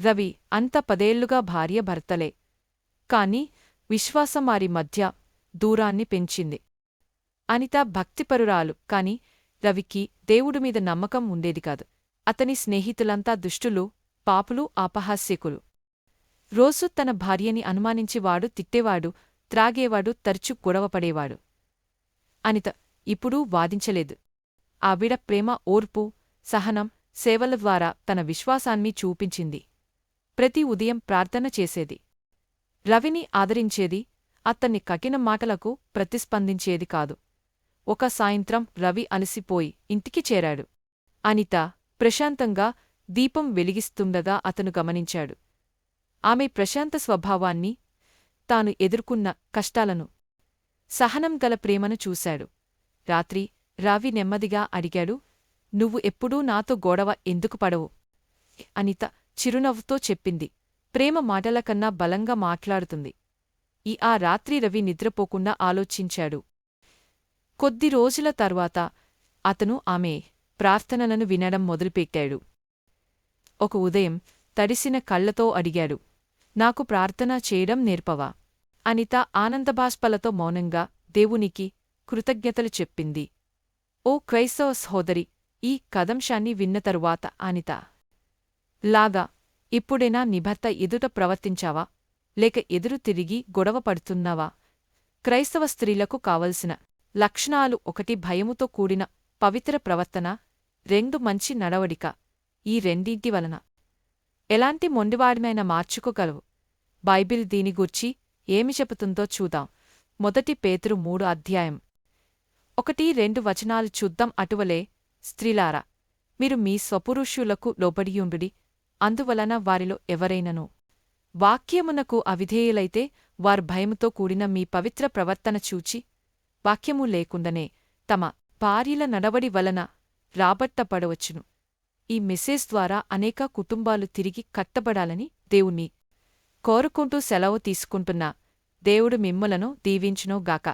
రవి అంత పదేళ్ళుగా భార్య భర్తలే. కాని విశ్వాసం వారి మధ్య దూరాన్ని పెంచింది. అనిత భక్తిపరురాలు కాని రవికి దేవుడిమీద నమ్మకం ఉండేది కాదు. అతని స్నేహితులంతా దుష్టులు పాపులు అపహాస్యకులు. రోజు తన భార్యని అనుమానించివాడు తిట్టేవాడు త్రాగేవాడు తరచు గొడవపడేవాడు అనిత ఇప్పుడూ వాదించలేదు. ఆవిడ ప్రేమ ఓర్పు సహనం సేవల ద్వారా తన విశ్వాసాన్ని చూపించింది. ప్రతి ఉదయం ప్రార్థన చేసేది. రవిని ఆదరించేది అతన్ని కఠిన మాటలకు ప్రతిస్పందించేది కాదు. ఒక సాయంత్రం రవి అలసిపోయి ఇంటికి చేరాడు. అనిత ప్రశాంతంగా దీపం వెలిగిస్తుండగా అతను గమనించాడు. ఆమె ప్రశాంత స్వభావాన్ని తాను ఎదుర్కొన్న కష్టాలను సహనం గల ప్రేమను చూశాడు. రాత్రి రావి నెమ్మదిగా అడిగాడు నువ్వు ఎప్పుడూ నాతో గొడవ ఎందుకు పడవు? అనిత చిరునవ్వుతో చెప్పింది. ప్రేమ మాటలకన్నా బలంగా మాట్లాడుతుంది. ఈ ఆ రాత్రి రవి నిద్రపోకుండా ఆలోచించాడు. కొద్ది రోజుల తర్వాత అతను ఆమె ప్రార్థనలను వినడం మొదలుపెట్టాడు. ఒక ఉదయం తడిసిన కళ్ళతో అడిగాడు నాకు ప్రార్థన చేయడం నేర్పవా? అనిత ఆనందబాష్పలతో మౌనంగా దేవునికి కృతజ్ఞతలు చెప్పింది. ఓ క్రైస్తవ సహోదరి ఈ కదంశాన్ని విన్న తరువాత అనిత లాగా ఇప్పుడైనా నిభర్త ఎదుట ప్రవర్తించావా? లేక ఎదురు తిరిగి గొడవ పడుతున్నావా? క్రైస్తవ స్త్రీలకు కావలసిన లక్షణాలు ఒకటి భయముతో కూడిన పవిత్ర ప్రవర్తన రెండు మంచి నడవడిక ఈ రెండింటి వలన. ఎలాంటి మొండివాడినైనా మార్చుకోగలవు. బైబిల్ దీని గూర్చి ఏమి చెబుతుందో చూద్దాం. మొదటి పేతురు మూడు అధ్యాయం. ఒకటి రెండు వచనాలు చూద్దాం అటువలే స్త్రీలారా మీరు మీ స్వపురుషులకు లోబడియుండుడి అందువలన వారిలో ఎవరైనను? వాక్యమునకు అవిధేయులైతే వారు భయముతో కూడిన మీ పవిత్ర ప్రవర్తన చూచి వాక్యము లేకుండనే తమ భార్యల నడవడి వలన రాబట్టపడవచ్చును. ఈ మెసేజ్ ద్వారా అనేక కుటుంబాలు తిరిగి కట్టబడాలని దేవుణ్ణి కోరుకుంటూ సెలవు తీసుకుంటున్నా దేవుడు మిమ్మలను దీవించునోగాక.